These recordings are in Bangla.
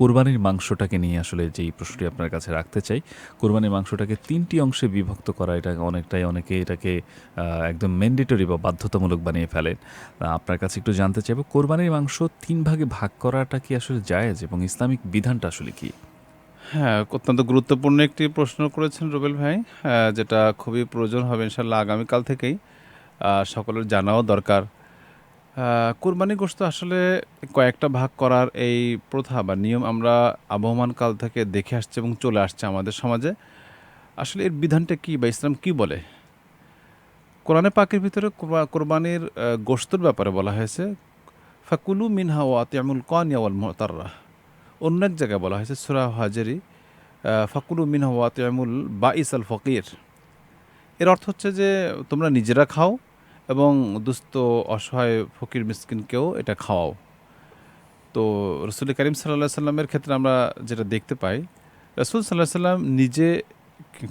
কোরবানির মাংসটাকে নিয়ে আসলে যেই প্রশ্নটি আপনার কাছে রাখতে চাই, কোরবানির মাংসটাকে তিনটি অংশে বিভক্ত করা, এটা অনেকটাই অনেকে এটাকে একদম ম্যান্ডেটরি বা বাধ্যতামূলক বানিয়ে ফেলেন। আপনার কাছে একটু জানতে চাইব, কোরবানির মাংস তিন ভাগে ভাগ করাটা কি আসলে জায়েজ এবং ইসলামিক বিধানটা আসলে কি? হ্যাঁ অত্যন্ত গুরুত্বপূর্ণ একটি প্রশ্ন করেছেন রুবেল ভাই যেটা খুবই প্রয়োজন হবে ইনশাল্লাহ আগামীকাল থেকেই। সকলের জানাও দরকার। কুরবানি গোশত আসলে কয়েকটা ভাগ করার এই প্রথা বা নিয়ম আমরা আবহমান কাল থেকে দেখে আসছে এবং চলে আসছে আমাদের সমাজে। আসলে এর বিধানটা কি বা ইসলাম কি বলে? কোরআনে পাকের ভিতরে কোরবানির গোশতের ব্যাপারে বলা হয়েছে, ফাকুলু মিনহা ওয়াতিয়ামুল কনিয়া ওয়াল মোতাররা। অন্য এক জায়গায় বলা হয়েছে, সুরা হাজারি ফাকুলু মিনহা ওয়াতিয়ামুল বাইস আল ফকির। এর অর্থ হচ্ছে যে তোমরা নিজেরা খাও এবং দুস্থ, অসহায় ফকির মিসকিনকেও এটা খাওয়াও। তো রসুল করিম সাল্লাহ সাল্লামের ক্ষেত্রে আমরা যেটা দেখতে পাই, রসুল সাল্লাহ সাল্লাম নিজে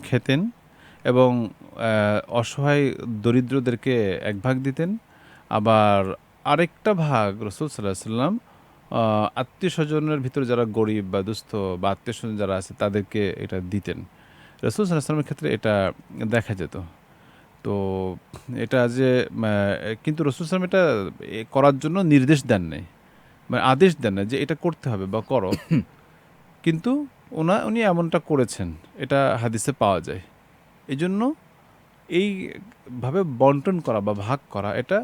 খেতেন এবং অসহায় দরিদ্রদেরকে এক ভাগ দিতেন। আবার আরেকটা ভাগ রসুল সাল্লাহ সাল্লাম আত্মীয় স্বজনের ভিতরে যারা গরিব বা দুস্থ বা আত্মীয় স্বজন যারা আছে তাদেরকে এটা দিতেন। রসুল সাল্লাহ সাল্লামের ক্ষেত্রে এটা দেখা যেত। তো এটা যে কিন্তু রসুল সালাম এটা করার জন্য নির্দেশ দেন নাই। মানে আদেশ দেন না যে এটা করতে হবে বা করো। কিন্তু ওনা উনি এমনটা করেছেন এটা হাদিসে পাওয়া যায়। এই জন্য এইভাবে বন্টন করা বা ভাগ করা এটা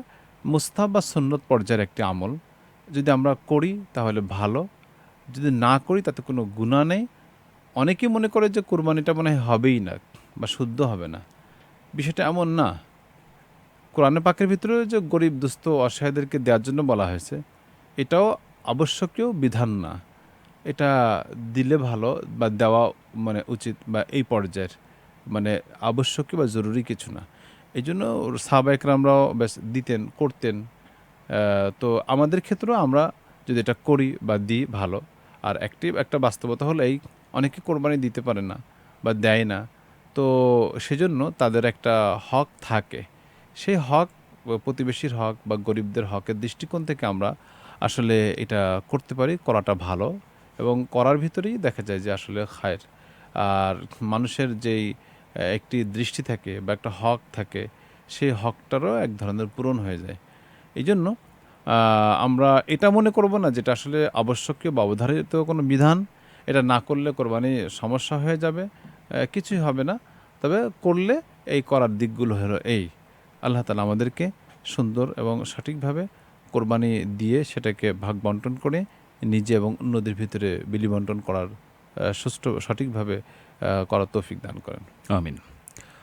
মুস্তাব বা সন্ন্যত পর্যায়ের একটি আমল। যদি আমরা করি তাহলে ভালো। যদি না করি তাতে কোনো গুণা নেই। অনেকেই মনে করে যে কোরবানিটা মনে হয় হবেই না বা শুদ্ধ হবে না। বিষয়টা এমন না। কোরআনে পাকের ভিতরে যে গরিব, দুস্থ, অসহায়দেরকে দেওয়ার জন্য বলা হয়েছে, এটাও আবশ্যকীয় বিধান না। এটা দিলে ভালো বা দেওয়া মানে উচিত বা এই পর্যায়ের মানে আবশ্যকীয় বা জরুরি কিছু না। এই জন্য সাহবাইকরামরাও বেশ দিতেন, করতেন। তো আমাদের ক্ষেত্রেও আমরা যদি এটা করি বা দিই, ভালো। আর একটি, একটা বাস্তবতা হলো এই অনেকে কোরবানি দিতে পারে না বা দেয় না। তো সেজন্য তাদের একটা হক থাকে। সেই হক, প্রতিবেশীর হক বা গরিবদের হকের দৃষ্টিকোণ থেকে আমরা আসলে এটা করতে পারি, করাটা ভালো এবং করার ভিতরেই দেখা যায় যে আসলে খায়ের। আর মানুষের যেই, একটি দৃষ্টি থাকে বা একটা হক থাকে, সেই হকটারও এক ধরনের পূরণ হয়ে যায়। এই জন্য আমরা এটা মনে করব না যেটা আসলে আবশ্যকীয় বা অবধারিত কোনো বিধান। এটা না করলে কোরবানি সমস্যা হয়ে যাবে কিছুই হবে না। তবে করলে এই করার দিকগুলো হলো এই। আল্লাহ তালা আমাদেরকে সুন্দর এবং সঠিকভাবে কোরবানি দিয়ে সেটাকে ভাগ বন্টন করে নিজে এবং অন্যদের ভিতরে বিলি বন্টন করার সুষ্ঠু সঠিকভাবে করার তৌফিক দান করেন। আমিন।